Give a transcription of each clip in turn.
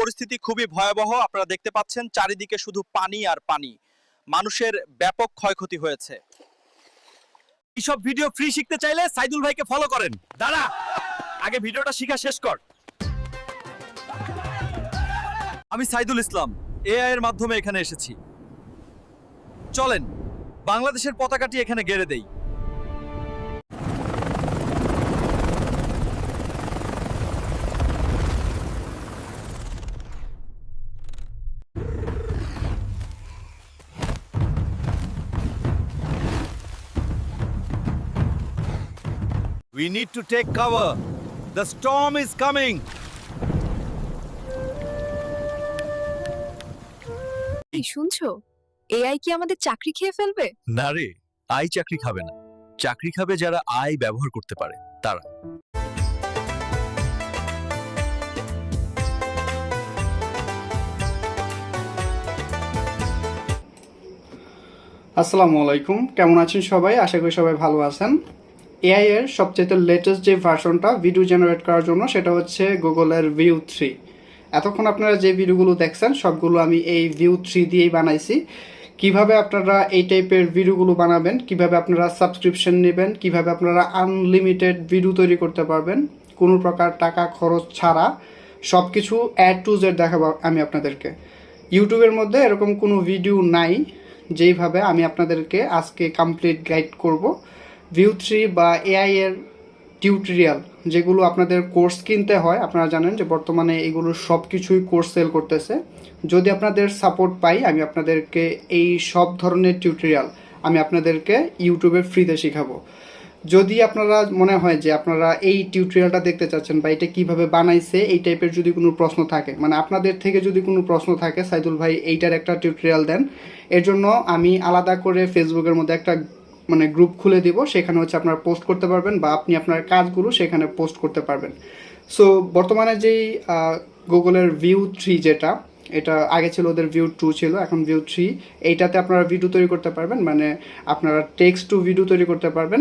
পরিস্থিতি খুবই ভয়াবহ। আপনারা দেখতে পাচ্ছেন, চারিদিকে শুধু পানি আর পানি। মানুষের ব্যাপক ক্ষয়ক্ষতি হয়েছে। এইসব ভিডিও ফ্রি শিখতে চাইলে সাইদুল ভাইকে ফলো করেন। দাঁড়া, আগে ভিডিওটা শিখা শেষ কর। আমি সাইদুল ইসলাম এআই এর মাধ্যমে এখানে এসেছি। চলেন, বাংলাদেশের পতাকাটি এখানে গেড়ে দেই। We need to take cover. The storm is coming. এই শুনছো? এআই কি আমাদের চাকরি খেয়ে ফেলবে? না রে আই চাকরি খাবে না। চাকরি খাবে যারা আই ব্যবহার করতে পারে তারা। আসসালামু আলাইকুম। কেমন আছেন সবাই? আশা করি সবাই ভালো আছেন। এআই এর সবচেয়ে লেটেস্ট যে ভার্সনটা ভিডিও জেনারেট করার জন্য, সেটা হচ্ছে গুগলের ভিউ থ্রি এতক্ষণ আপনারা যে ভিডিওগুলো দেখছেন, সবগুলো আমি এই ভিউ থ্রি দিয়েই বানাইছি। কীভাবে আপনারা এই টাইপের ভিডিওগুলো বানাবেন, কীভাবে আপনারা সাবস্ক্রিপশন নেবেন, কীভাবে আপনারা আনলিমিটেড ভিডিও তৈরি করতে পারবেন, কোনো প্রকার টাকা খরচ ছাড়া সব কিছু অ্যাড টু জেড দেখাবো আমি আপনাদেরকে। ইউটিউবের মধ্যে এরকম কোনো ভিডিও নাই, যেইভাবে আমি আপনাদেরকে আজকে কমপ্লিট গাইড করব। ভিউ থ্রি বা এআই এর টিউটোরিয়াল যেগুলো আপনাদের কোর্স কিনতে হয়, আপনারা জানেন যে বর্তমানে এগুলো সব কিছুই কোর্স সেল করতেছে। যদি আপনাদের সাপোর্ট পাই, আমি আপনাদেরকে এই সব ধরনের টিউটোরিয়াল আমি আপনাদেরকে ইউটিউবে ফ্রিতে শেখাবো। যদি আপনারা মনে হয় যে আপনারা এই টিউটোরিয়ালটা দেখতে চাচ্ছেন বা এটা কীভাবে বানাইছে, এই টাইপের যদি কোনো প্রশ্ন থাকে মানে আপনাদের থেকে যদি কোনো প্রশ্ন থাকে, সাইদুল ভাই এইটার একটা টিউটোরিয়াল দেন। এর জন্য আমি আলাদা করে ফেসবুকের মধ্যে একটা মানে গ্রুপ খুলে দিব, সেখানে হচ্ছে আপনারা পোস্ট করতে পারবেন বা আপনি আপনার কাজগুলো সেখানে পোস্ট করতে পারবেন। সো বর্তমানে যেই গুগলের ভিউ থ্রি যেটা, এটা আগে ছিল ওদের ভিউ টু ছিল, এখন ভিউ থ্রি এইটাতে আপনারা ভিডিও তৈরি করতে পারবেন মানে আপনারা টেক্সট টু ভিডিও তৈরি করতে পারবেন,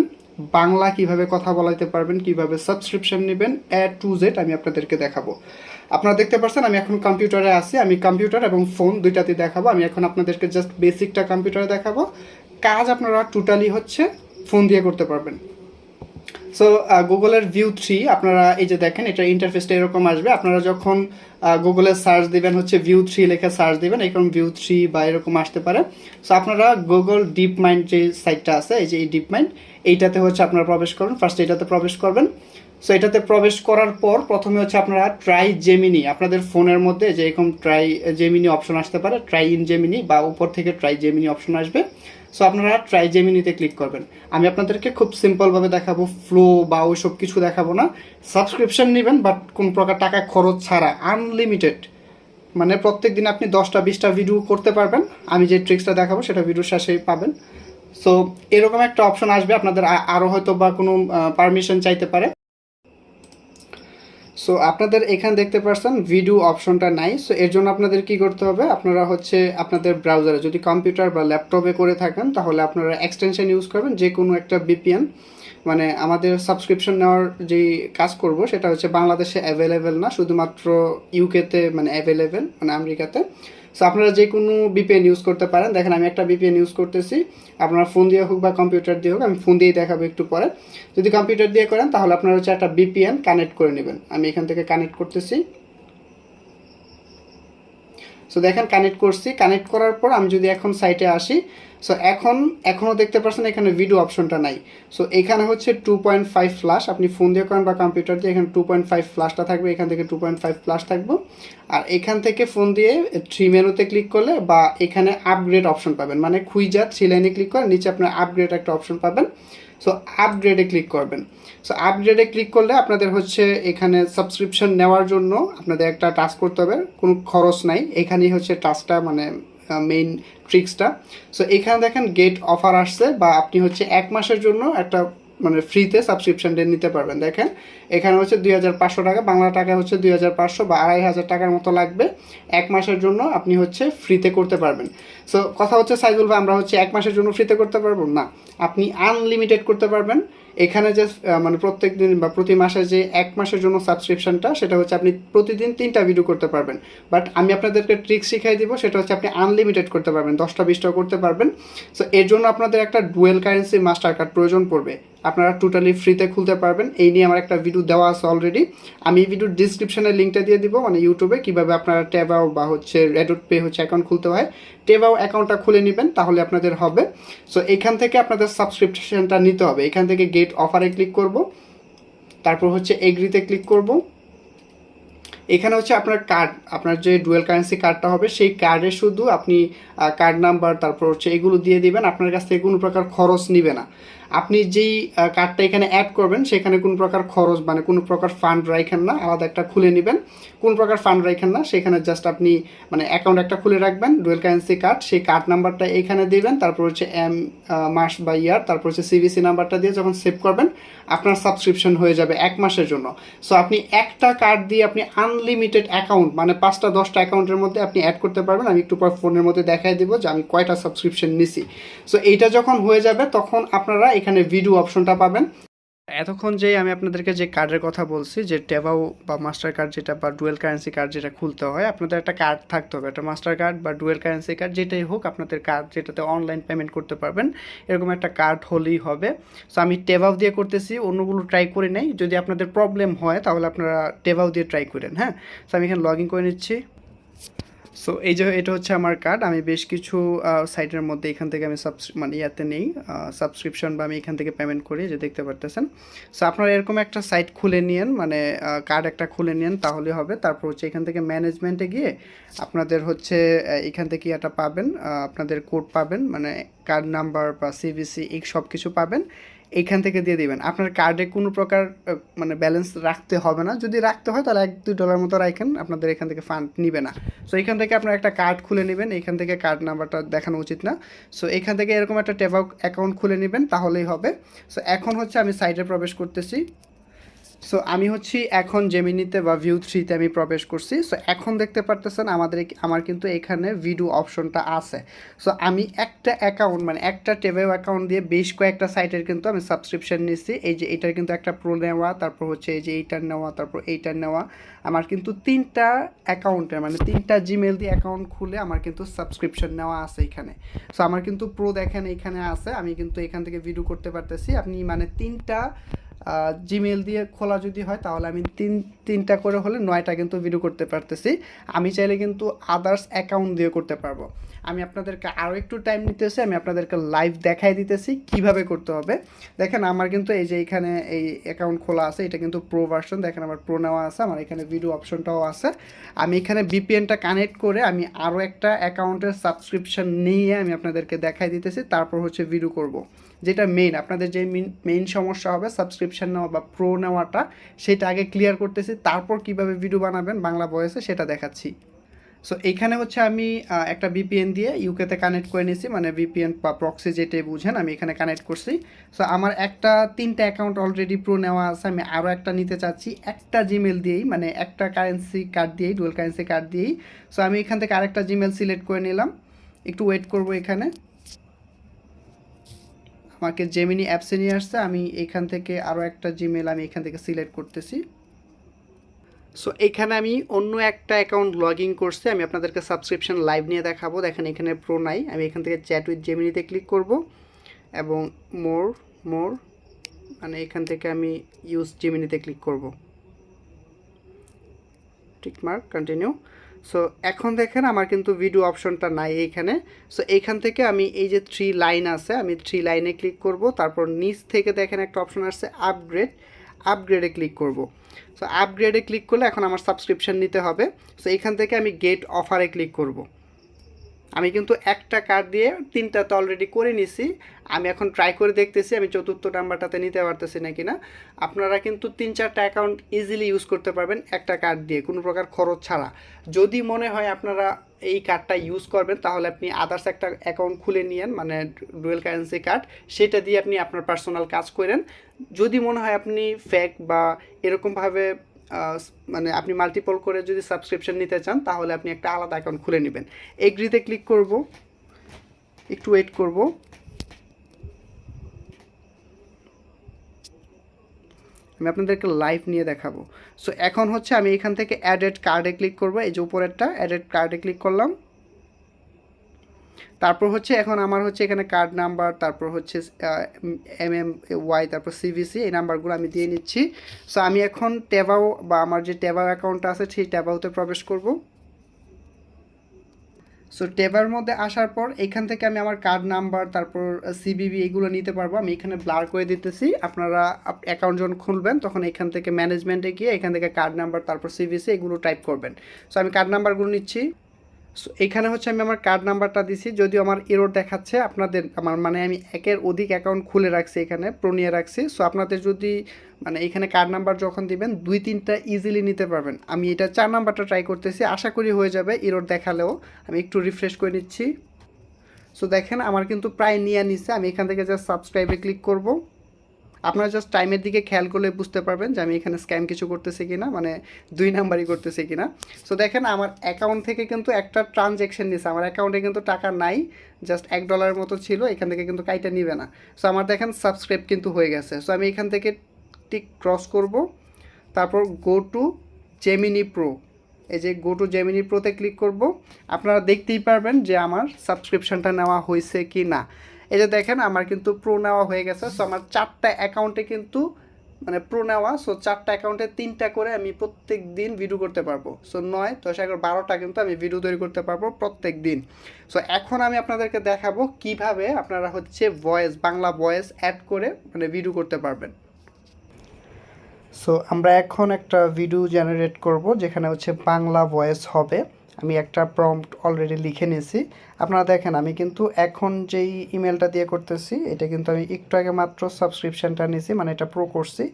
বাংলা কীভাবে কথা বলাইতে পারবেন, কীভাবে সাবস্ক্রিপশন নেবেন এ টু জেড আমি আপনাদেরকে দেখাবো। আপনারা দেখতে পাচ্ছেন আমি এখন কম্পিউটারে আছি, আমি কম্পিউটার এবং ফোন দুইটাতে দেখাবো, আমি এখন আপনাদেরকে জাস্ট বেসিকটা কম্পিউটারে দেখাবো। কাজ আপনারা টোটালি হচ্ছে ফোন দিয়ে করতে পারবেন। সো গুগলের ভিউ থ্রি আপনারা এই যে দেখেন এটা ইন্টারফেসটা এরকম আসবে। আপনারা যখন গুগলে সার্চ দিবেন, হচ্ছে ভিউ থ্রি লেখা সার্চ দিবেন, এরকম ভিউ থ্রি বা এরকম আসতে পারে। সো আপনারা গুগল ডিপ মাইন্ড যে সাইটটা আছে, এই যে এই ডিপ মাইন্ড এইটাতে হচ্ছে আপনারা প্রবেশ করবেন ফার্স্ট এটাতে প্রবেশ করবেন। সো এটাতে প্রবেশ করার পর প্রথমে হচ্ছে আপনারা ট্রাই জেমিনি আপনাদের ফোনের মধ্যে যে এরকম ট্রাই জেমিনি অপশন আসতে পারে। ট্রাই ইন জেমিনি বা উপর থেকে ট্রাই জেমিনি অপশন আসবে। সো আপনারা ট্রাই জেমিনিতে ক্লিক করবেন। আমি আপনাদেরকে খুব সিম্পলভাবে দেখাবো ফ্লো বা ওই সব কিছু দেখাবো না। সাবস্ক্রিপশন নেবেন বাট কোন প্রকার টাকা খরচ ছাড়া আনলিমিটেড মানে প্রত্যেক দিন আপনি দশটা, বিশটা ভিডিও করতে পারবেন। আমি যে ট্রিক্সটা দেখাবো, সেটা ভিডিওর শেষেই পাবেন। সো এরকম একটা অপশন আসবে, আপনাদের আরও হয়তো বা কোনো পারমিশন চাইতে পারে। সো আপনাদের এখানে দেখতে পারছেন ভিডিও অপশনটা নাই। সো এর জন্য আপনাদের কি করতে হবে? আপনারা হচ্ছে আপনাদের ব্রাউজারে যদি কম্পিউটার বা ল্যাপটপে করে থাকেন, তাহলে আপনারা এক্সটেনশন ইউজ করবেন যে কোনো একটা বিপিএন মানে আমাদের সাবস্ক্রিপশন নেওয়ার যে কাজ করব, সেটা হচ্ছে বাংলাদেশে অ্যাভেলেবেল না, শুধুমাত্র ইউকেতে মানে অ্যাভেলেবেল মানে আমেরিকাতে। সো আপনারা যে কোনো বিপিএন ইউজ করতে পারেন। দেখেন, আমি একটা বিপিএন ইউজ করতেছি। আপনার ফোন দিয়ে হোক বা কম্পিউটার দিয়ে হোক, আমি ফোন দিয়েই দেখাবো একটু পরে। যদি কম্পিউটার দিয়ে করেন, তাহলে আপনারা হচ্ছে একটা বিপিএন কানেক্ট করে নেবেন। আমি এখান থেকে কানেক্ট করতেছি। সো দেখেন কানেক্ট করছি। কানেক্ট করার পর আমি যদি এখন সাইটে আসি সো এখন, এখনও দেখতে পাচ্ছেন এখানে ভিডিও অপশনটা নাই। সো এখানে হচ্ছে টু পয়েন্ট ফাইভ ফ্লাশ আপনি ফোন দিয়ে করেন বা কম্পিউটার দিয়ে, এখানে টু পয়েন্ট ফাইভ ফ্লাশটা থাকবে, এখান থেকে টু পয়েন্ট ফাইভ ফ্লাশ থাকবে। আর এখান থেকে ফোন দিয়ে থ্রি মেনুতে ক্লিক করলে বা এখানে আপগ্রেড অপশন পাবেন। মানে খুইজা থ্রি লাইনে ক্লিক করে নিচে আপনার আপগ্রেড একটা অপশন পাবেন। সো আপগ্রেডে ক্লিক করবেন। সো আপগ্রেডে ক্লিক করলে আপনাদের হচ্ছে এখানে সাবস্ক্রিপশন নেওয়ার জন্য আপনাদের একটা টাস্ক করতে হবে। কোনো খরচ নাই। এখানেই হচ্ছে টাস্কটা মানে মেইন ট্রিক্সটা সো এখানে দেখেন গেট অফার আসছে বা আপনি হচ্ছে এক মাসের জন্য একটা মানে ফ্রিতে সাবস্ক্রিপশনটা নিতে পারবেন। দেখেন, এখানে হচ্ছে দুই হাজার পাঁচশো টাকা, বাংলা টাকা হচ্ছে দুই হাজার পাঁচশো বা আড়াই হাজার টাকার মতো লাগবে। এক মাসের জন্য আপনি হচ্ছে ফ্রিতে করতে পারবেন। সো কথা হচ্ছে, সাইদুল ভাই, আমরা হচ্ছে এক মাসের জন্য ফ্রিতে করতে পারব? না। আপনি আনলিমিটেড করতে পারবেন। এখানে যে মানে প্রত্যেক দিন বা প্রতি মাসে যে এক মাসের জন্য সাবস্ক্রিপশনটা সেটা হচ্ছে আপনি প্রতিদিন তিনটা ভিডিও করতে পারবেন। বাট আমি আপনাদেরকে ট্রিক শিখাই দিব, সেটা হচ্ছে আপনি আনলিমিটেড করতে পারবেন, দশটা, বিশটাও করতে পারবেন। সো এর জন্য আপনাদের একটা ডুয়েল কারেন্সি মাস্টার কার্ড প্রয়োজন পড়বে। আপনারা টোটালি ফ্রিতে খুলতে পারবেন। এই নিয়ে আমার একটা ভিডিও দেওয়া আছে অলরেডি আমি এই ভিডিওর ডিসক্রিপশনে লিঙ্কটা দিয়ে দিব মানে ইউটিউবে কীভাবে আপনারা ট্যাবাও বা হচ্ছে রেডট পে হচ্ছে অ্যাকাউন্ট খুলতে হয়। টেবাও অ্যাকাউন্টটা খুলে নেবেন, তাহলে আপনাদের হবে। সো এখান থেকে আপনাদের সাবস্ক্রিপশনটা নিতে হবে। এখান থেকে গেট অফারে ক্লিক করব। তারপর হচ্ছে এগ্রিতে ক্লিক করব। এখানে হচ্ছে আপনার কার্ড আপনার যে ডুয়েল কারেন্সি কার্ডটা হবে, সেই কার্ডে শুধু আপনি কার্ড নাম্বার তারপর হচ্ছে এগুলো দিয়ে দিবেন। আপনার কাছ থেকে কোনো প্রকার খরচ নিবে না। আপনি যেই কার্ডটা এখানে অ্যাড করবেন, সেখানে কোনো প্রকার খরচ মানে কোনো প্রকার ফান্ড রাখেন না, আলাদা একটা খুলে নেবেন। কোন প্রকার ফান্ড রাখেন না, সেখানে জাস্ট আপনি মানে অ্যাকাউন্ট একটা খুলে রাখবেন ডুয়েল কারেন্সি কার্ড সেই কার্ড নাম্বারটা এখানে দিবেন, তারপর হচ্ছে এম মাস বা ইয়ার তারপর হচ্ছে সিবিসি নাম্বারটা দিয়ে যখন সেভ করবেন, আপনার সাবস্ক্রিপশন হয়ে যাবে এক মাসের জন্য। সো আপনি একটা কার্ড দিয়ে আপনি আনলিমিটেড অ্যাকাউন্ট মানে পাঁচটা, দশটা অ্যাকাউন্টের মধ্যে আপনি অ্যাড করতে পারবেন। আমি একটু পর ফোনের মধ্যে দেখাই দিব যে আমি কয়টা সাবস্ক্রিপশন নিছি। সো এইটা যখন হয়ে যাবে, তখন আপনারা এখানে ভিডিও অপশনটা পাবেন। এতক্ষণ যে আমি আপনাদেরকে যে কার্ডের কথা বলছি, যে টেবাও বা মাস্টার কার্ড যেটা বা ডুয়েল কারেন্সি কার্ড যেটা খুলতে হয়, আপনাদের একটা কার্ড থাকতে হবে। একটা মাস্টার কার্ড বা ডুয়েল কারেন্সি কার্ড যেটাই হোক, আপনাদের কার্ড যেটাতে অনলাইন পেমেন্ট করতে পারবেন। এরকম একটা কার্ড হলেই হবে। সো আমি টেবাও দিয়ে করতেছি, অন্যগুলো ট্রাই করে নেই। যদি আপনাদের প্রবলেম হয়, তাহলে আপনারা টেবাও দিয়ে ট্রাই করেন হ্যাঁ? সো আমি এখানে লগ ইন করে নিচ্ছি। সো এই যে এটা হচ্ছে আমার কার্ড আমি বেশ কিছু সাইটের মধ্যে এখান থেকে আমি সাবস মানে ইয়াতে নেই। সাবস্ক্রিপশন বা আমি এখান থেকে পেমেন্ট করি যে দেখতে পারতেছেন। সো আপনারা এরকম একটা সাইট খুলে নিয়েন মানে কার্ড একটা খুলে নিয়েন, তাহলে হবে। তারপর হচ্ছে এখান থেকে ম্যানেজমেন্টে গিয়ে আপনাদের হচ্ছে এখান থেকে এটা পাবেন। আপনাদের কোড পাবেন মানে কার্ড নাম্বার বা সিভিসি এই সব কিছু পাবেন। এইখান থেকে দিয়ে দিবেন। আপনার কার্ডে কোনো প্রকার মানে ব্যালেন্স রাখতে হবে না। যদি রাখতে হয় তাহলে এক, দুই ডলার মতো রাখেন। আপনাদের এখান থেকে ফান্ড নিবে না। সো এখান থেকে আপনার একটা কার্ড খুলে নেবেন। এখান থেকে কার্ড নাম্বারটা দেখানো উচিত না। সো এখান থেকে এরকম একটা টেবা অ্যাকাউন্ট খুলে নেবেন, তাহলেই হবে। সো এখন হচ্ছে আমি সাইটে প্রবেশ করতেছি। সো আমি হচ্ছি এখন জেমিনিতে বা ভিউ থ্রিতে আমি প্রবেশ করছি। সো এখন দেখতে পারতেছেন আমাদের আমার কিন্তু এখানে ভিডিও অপশনটা আছে। সো আমি একটা অ্যাকাউন্ট মানে একটা টেবেও অ্যাকাউন্ট দিয়ে বেশ কয়েকটা সাইটের কিন্তু আমি সাবস্ক্রিপশন নিচ্ছি। এই যে এটার কিন্তু একটা প্রো নেওয়া, তারপর হচ্ছে এই যে এইটার নেওয়া, তারপর এইটার নেওয়া। আমার কিন্তু তিনটা অ্যাকাউন্টের মানে তিনটা জিমেল দিয়ে অ্যাকাউন্ট খুলে আমার কিন্তু সাবস্ক্রিপশন নেওয়া আছে এখানে। সো আমার কিন্তু প্রো দেখেন এখানে আছে। আমি কিন্তু এখান থেকে ভিডিও করতে পারতেছি। আপনি মানে তিনটা জিমেল দিয়ে খোলা যদি হয়, তাহলে আমি তিন, তিনটা করে হলে নয়টা কিন্তু ভিডিও করতে পারতেছি। আমি চাইলে কিন্তু আদার্স অ্যাকাউন্ট দিয়ে করতে পারব। আমি আপনাদেরকে আরও একটু টাইম নিতেছি, আমি আপনাদেরকে লাইভ দেখাই দিতেছি কীভাবে করতে হবে। দেখেন আমার কিন্তু এই যে এখানে এই অ্যাকাউন্ট খোলা আছে, এটা কিন্তু প্রো ভার্সন দেখেন আমার প্রো নেওয়া আছে, আমার এখানে ভিডিও অপশনটাও আছে। আমি এখানে বিপিএনটা কানেক্ট করে আমি আরও একটা অ্যাকাউন্টের সাবস্ক্রিপশন নিয়ে আমি আপনাদেরকে দেখাই দিতেছি, তারপর হচ্ছে ভিডিও করব। যেটা মেইন আপনাদের যে মেইন সমস্যা হবে সাবস্ক্রিপশন নেওয়া বা প্রো নেওয়াটা, সেটা আগে ক্লিয়ার করতেছি, তারপর কীভাবে ভিডিও বানাবেন বাংলা ভয়েসে সেটা দেখাচ্ছি। সো এখানে হচ্ছে আমি একটা ভিপিএন দিয়ে ইউকেতে কানেক্ট করে নিয়েছি মানে ভিপিএন বা প্রক্সি যেটাই বুঝেন, আমি এখানে কানেক্ট করছি। সো আমার একটা, তিনটা অ্যাকাউন্ট অলরেডি প্রো নেওয়া আছে, আমি আরও একটা নিতে চাচ্ছি, একটা জিমেল দিয়েই মানে একটা কারেন্সি কার্ড দিয়েই ডুয়েল কারেন্সি কার্ড দিয়েই। সো আমি এখান থেকে আরেকটা জিমেল সিলেক্ট করে নিলাম। একটু ওয়েট করব এখানে। আমাকে জেমিনি অ্যাপসে নিয়ে আসছে, আমি এখান থেকে আরও একটা জিমেল আমি এখান থেকে সিলেক্ট করতেছি। সো এখানে আমি অন্য একটা অ্যাকাউন্ট লগ ইন করছি, আমি আপনাদেরকে সাবস্ক্রিপশন লাইভ নিয়ে দেখাবো। দেখেন এখানে প্রো নাই, আমি এখান থেকে চ্যাট উইথ জেমিনিতে ক্লিক করব। এবং মোর মোর মানে এখান থেকে আমি ইউজ জেমিনিতে ক্লিক করব। টিকমার্ক কন্টিনিউ সো এখন দেখেন আমার কিন্তু ভিডিও অপশনটা নাই এইখানে। সো এইখান থেকে আমি এই যে থ্রি লাইন আছে, আমি থ্রি লাইনে ক্লিক করব। তারপর নিচ থেকে দেখেন একটা অপশন আসছে আপগ্রেড আপগ্রেডে ক্লিক করব। সো আপগ্রেডে ক্লিক করলে এখন আমার সাবস্ক্রিপশান নিতে হবে। সো এখান থেকে আমি গেট অফারে ক্লিক করব। আমি কিন্তু একটা কার্ড দিয়ে তিনটা তো অলরেডি করে নিছি। আমি এখন ট্রাই করে দেখতেছি, আমি চতুর্থ নাম্বারটাতে নিতে পারতেছি না কিনা। আপনারা কিন্তু তিন চারটা অ্যাকাউন্ট ইজিলি ইউজ করতে পারবেন একটা কার্ড দিয়ে, কোনো প্রকার খরচ ছাড়া। যদি মনে হয় আপনারা এই কার্ডটা ইউজ করবেন, তাহলে আপনি আদার্স একটা অ্যাকাউন্ট খুলে নিয়েন মানে ডুয়েল কারেন্সি কার্ড সেটা দিয়ে আপনি আপনার পার্সোনাল কাজ করেন। যদি মনে হয় আপনি ফেক বা এরকমভাবে মানে আপনি মাল্টিপল করে যদি সাবস্ক্রিপশন নিতে চান, তাহলে আপনি একটা আলাদা অ্যাকাউন্ট খুলে নেবেন। এগ্রিতে ক্লিক করব। একটু ওয়েট করব। আমি আপনাদেরকে লাইভ নিয়ে দেখাবো। সো এখন হচ্ছে আমি এখান থেকে অ্যাডেড কার্ডে ক্লিক করব। এই যে উপরেরটা অ্যাডেড কার্ডে ক্লিক করলাম। তারপর হচ্ছে এখন আমার হচ্ছে এখানে কার্ড নাম্বার তারপর হচ্ছে এম এম ওয়াই তারপর সিভিসি এই নাম্বারগুলো আমি দিয়ে নিচ্ছি। সো আমি এখন টেবাও বা আমার যে টেবাও অ্যাকাউন্টটা আছে, সেই টেবাওতে প্রবেশ করব। সো টেবার মধ্যে আসার পর এখান থেকে আমি আমার কার্ড নাম্বার তারপর সিবিবি এগুলো নিতে পারব। আমি এখানে ব্লার করে দিতেছি। আপনারা অ্যাকাউন্ট যখন খুলবেন, তখন এখান থেকে ম্যানেজমেন্টে গিয়ে এখান থেকে কার্ড নাম্বার তারপর সিবিসি এগুলো টাইপ করবেন। সো আমি কার্ড নাম্বারগুলো নিচ্ছি। সো এখানে হচ্ছে আমি আমার কার্ড নাম্বারটা দিছি। যদিও আমার এরর দেখাচ্ছে, আপনাদের আমার মানে আমি একের অধিক অ্যাকাউন্ট খুলে রাখছি এখানে প্রো নিয়ে রাখছি। সো আপনাদের যদি মানে এখানে কার্ড নাম্বার যখন দিবেন, দুই তিনটা ইজিলি নিতে পারবেন। আমি এটা চার নাম্বারটা ট্রাই করতেছি, আশা করি হয়ে যাবে এরর দেখালেও। আমি একটু রিফ্রেশ করে নিচ্ছি। সো দেখেন, আমার কিন্তু প্রায় নিয়ে নিচ্ছে আমি এখান থেকে জাস্ট সাবস্ক্রাইবে ক্লিক করব। আপনারা জাস্ট টাইমের দিকে খেয়াল করলে বুঝতে পারবেন যে আমি এখানে স্ক্যাম কিছু করতেছি কিনা মানে দুই নাম্বারই করতেছি কিনা। সো দেখেন, আমার অ্যাকাউন্ট থেকে কিন্তু একটা ট্রানজ্যাকশন নিছে। আমার অ্যাকাউন্টে কিন্তু টাকা নাই জাস্ট এক ডলারের মতো ছিল, এখান থেকে কিন্তু কাইটা নিবে না। সো আমার দেখেন সাবস্ক্রাইব কিন্তু হয়ে গেছে। সো আমি এখান থেকে টিক ক্রস করব। তারপর গো টু জেমিনি প্রো এই যে গো টু জেমিনি প্রোতে ক্লিক করব। আপনারা দেখতেই পারবেন যে আমার সাবস্ক্রিপশনটা নেওয়া হয়েছে কি না এই যে দেখেন, আমার কিন্তু প্রো নেওয়া হয়ে গেছে। সো আমার চারটা অ্যাকাউন্টে কিন্তু মানে প্রো নেওয়া। সো চারটা অ্যাকাউন্টে তিনটা করে আমি প্রত্যেক দিন ভিডিও করতে পারব। সো নয়, দশ, এগারো, বারোটা কিন্তু আমি ভিডিও তৈরি করতে পারব প্রত্যেক দিন। সো এখন আমি আপনাদেরকে দেখাবো কীভাবে আপনারা হচ্ছে ভয়েস বাংলা ভয়েস অ্যাড করে মানে ভিডিও করতে পারবেন। সো আমরা এখন একটা ভিডিও জেনারেট করব, যেখানে হচ্ছে বাংলা ভয়েস হবে। আমি একটা প্রম্পট অলরেডি লিখে নিয়েছি। আপনারা দেখেন, আমি কিন্তু এখন যেই ইমেলটা দিয়ে করতেছি, এটা কিন্তু আমি একটু আগে মাত্র সাবস্ক্রিপশনটা নিয়েছি মানে এটা প্রো করছি।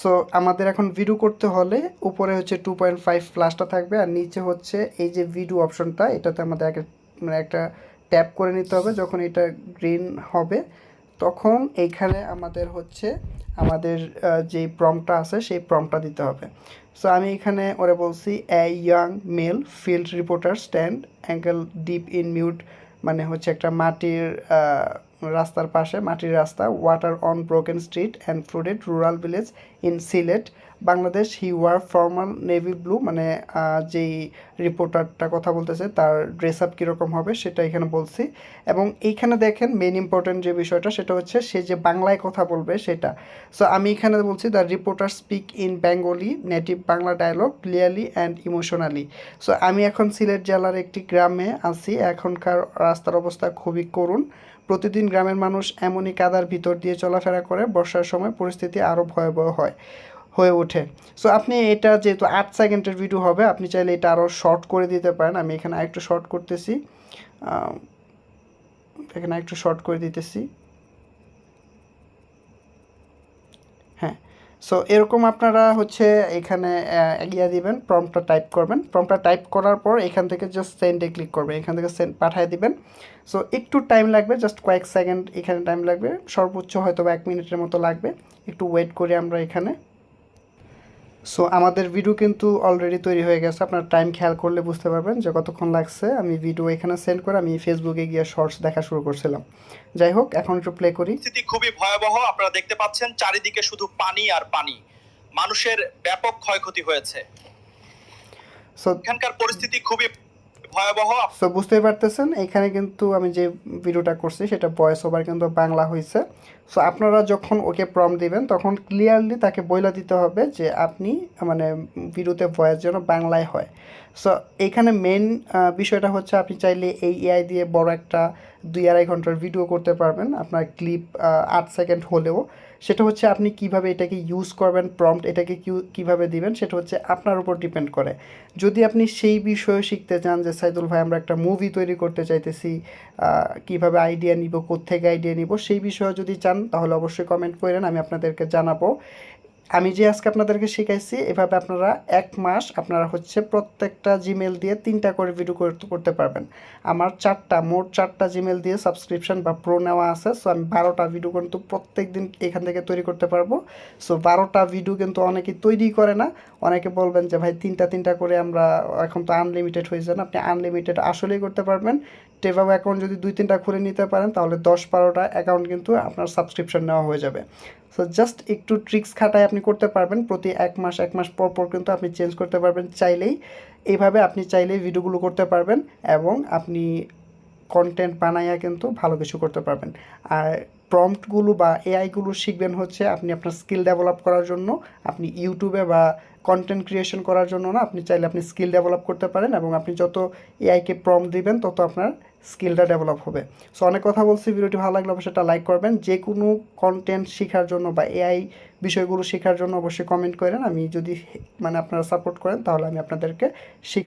সো আমাদের এখন ভিডিও করতে হলে উপরে হচ্ছে টু পয়েন্ট ফাইভ প্লাসটা থাকবে, আর নিচে হচ্ছে এই যে ভিডিও অপশনটা এটাতে আমাদের মানে একটা ট্যাপ করে নিতে হবে, যখন এটা গ্রিন হবে। তখন এইখানে আমাদের হচ্ছে আমাদের যে প্রমটা আছে সেই প্রমটা দিতে হবে। সো আমি এখানে ওরা বলছি a young male field reporter stand angle deep in mute মানে হচ্ছে একটা মাটির রাস্তার পাশে, মাটির রাস্তা water on broken street and flooded rural village in Sylhet Bangladesh he wear formal navy blue মানে যেই রিপোর্টারটা কথা বলতেছে, তার ড্রেস আপ কীরকম হবে সেটা এখানে বলছি। এবং এইখানে দেখেন মেন ইম্পর্টেন্ট যে বিষয়টা, সেটা হচ্ছে সে যে বাংলায় কথা বলবে সেটা। সো আমি এখানে বলছি the reporter speak in Bengali native Bangla dialogue clearly and emotionally so আমি এখন সিলেট জেলার একটি গ্রামে আছি, এখনকার রাস্তার অবস্থা খুবই করুণ। প্রতিদিন গ্রামের মানুষ এমনই কাদার ভিতর দিয়ে চলাফেরা করে, বর্ষার সময় পরিস্থিতি আরও ভয়াবহ হয়। হয়ে ওঠে। সো আপনি এটা যেহেতু আট সেকেন্ডের ভিডিও হবে, আপনি চাইলে এটা আরও শর্ট করে দিতে পারেন। আমি এখানে আরেকটু শর্ট করতেছি। এখানে একটু শর্ট করে দিতেছি। হ্যাঁ। সো এরকম আপনারা হচ্ছে এখানে এগিয়ে দিবেন প্রম্পটটা টাইপ করবেন। প্রম্পটটা টাইপ করার পর এখান থেকে জাস্ট সেন্ডে ক্লিক করবেন। এখান থেকে সেন্ড পাঠিয়ে দিবেন। সো একটু টাইম লাগবে জাস্ট কয়েক সেকেন্ড এখানে টাইম লাগবে। সর্বোচ্চ হয়তো এক মিনিটের মতো লাগবে। একটু ওয়েট করে আমরা এখানে। সো আমাদের ভিডিও কিন্তু অলরেডি তৈরি হয়ে গেছে। আপনার টাইম খেয়াল করলে বুঝতে পারবেন যে কতক্ষণ লাগছে। আমি ভিডিও এখানে সেন্ড করে আমি ফেসবুকে গিয়ে শর্টস দেখা শুরু করছিলাম। যাই হোক এখন একটু প্লে করি। পরিস্থিতি খুবই ভয়াবহ। আপনারা দেখতে পাচ্ছেন চারিদিকে শুধু পানি আর পানি। মানুষের ব্যাপক ক্ষয়ক্ষতি হয়েছে। সো এখানকার পরিস্থিতি খুবই ভয়াবহ। সো বুঝতেই পারতেছেন, এখানে কিন্তু আমি যে ভিডিওটা করছি, সেটা ভয়েস ওভার কিন্তু বাংলা হয়েছে সো আপনারা যখন ওকে প্রম দিবেন, তখন ক্লিয়ারলি তাকে বইলা দিতে হবে যে, আপনি মানে ভিডিওতে ভয়েস যেন বাংলায় হয়। সো এখানে মেন বিষয়টা হচ্ছে আপনি চাইলে এই এআই দিয়ে বড় একটা দুই আড়াই ঘণ্টার ভিডিও করতে পারবেন। আপনার ক্লিপ আট সেকেন্ড হলেও। সেটা হচ্ছে আপনি কীভাবে এটাকে ইউজ করবেন প্রম্পট এটাকে কীভাবে দিবেন, সেটা হচ্ছে আপনার উপর ডিপেন্ড করে। যদি আপনি সেই বিষয়ে শিখতে চান যে, সাইদুল ভাই, আমরা একটা মুভি তৈরি করতে চাইতেছি কীভাবে আইডিয়া নিব, কোত্থেকে আইডিয়া নিব? সেই বিষয়ে যদি চান, তাহলে অবশ্যই কমেন্ট করেন, আমি আপনাদেরকে জানাব। আমি যে আজকে আপনাদেরকে শিখাইছি, এভাবে আপনারা এক মাস আপনারা হচ্ছে প্রত্যেকটা জিমেল দিয়ে তিনটা করে ভিডিও করতে পারবেন। আমার চারটা, মোট চারটা জিমেল দিয়ে সাবস্ক্রিপশন বা প্রো নেওয়া আছে সো আমি বারোটা ভিডিও কিন্তু প্রত্যেক দিন এখান থেকে তৈরি করতে পারব। সো বারোটা ভিডিও কিন্তু অনেকেই তৈরি করে না। অনেকে বলবেন যে, ভাই, তিনটা তিনটা করে আমরা এখন তো আনলিমিটেড হয়েছে না। আপনি আনলিমিটেড আসলেই করতে পারবেন। টেভাব অ্যাকাউন্ট যদি দুই, তিনটা খুলে নিতে পারেন, তাহলে দশ বারোটা অ্যাকাউন্ট কিন্তু আপনার সাবস্ক্রিপশন নেওয়া হয়ে যাবে। সো জাস্ট একটু ট্রিক্স খাটায় আপনি করতে পারবেন। প্রতি এক মাস এক মাস পর পর কিন্তু আপনি চেঞ্জ করতে পারবেন। চাইলেই এইভাবে আপনি চাইলেই ভিডিওগুলো করতে পারবেন এবং আপনি কন্টেন্ট বানাইয়া কিন্তু ভালো কিছু করতে পারবেন। আর প্রম্পটগুলো বা এআইগুলো শিখবেন হচ্ছে আপনি আপনার স্কিল ডেভেলপ করার জন্য। আপনি ইউটিউবে বা কন্টেন্ট ক্রিয়েশন করার জন্য না, আপনি চাইলে আপনি স্কিল ডেভেলপ করতে পারেন এবং আপনি যত এআইকে প্রম দিবেন, তত আপনার স্কিলটা ডেভেলপ হবে। সো অনেক কথা বলছি, ভিডিওটি ভালো লাগলে অবশ্যই একটা লাইক করবেন। যে কোনো কন্টেন্ট শেখার জন্য বা এআই বিষয়গুলো শেখার জন্য অবশ্যই কমেন্ট করেন। আমি যদি মানে আপনারা সাপোর্ট করেন, তাহলে আমি আপনাদেরকে শিখ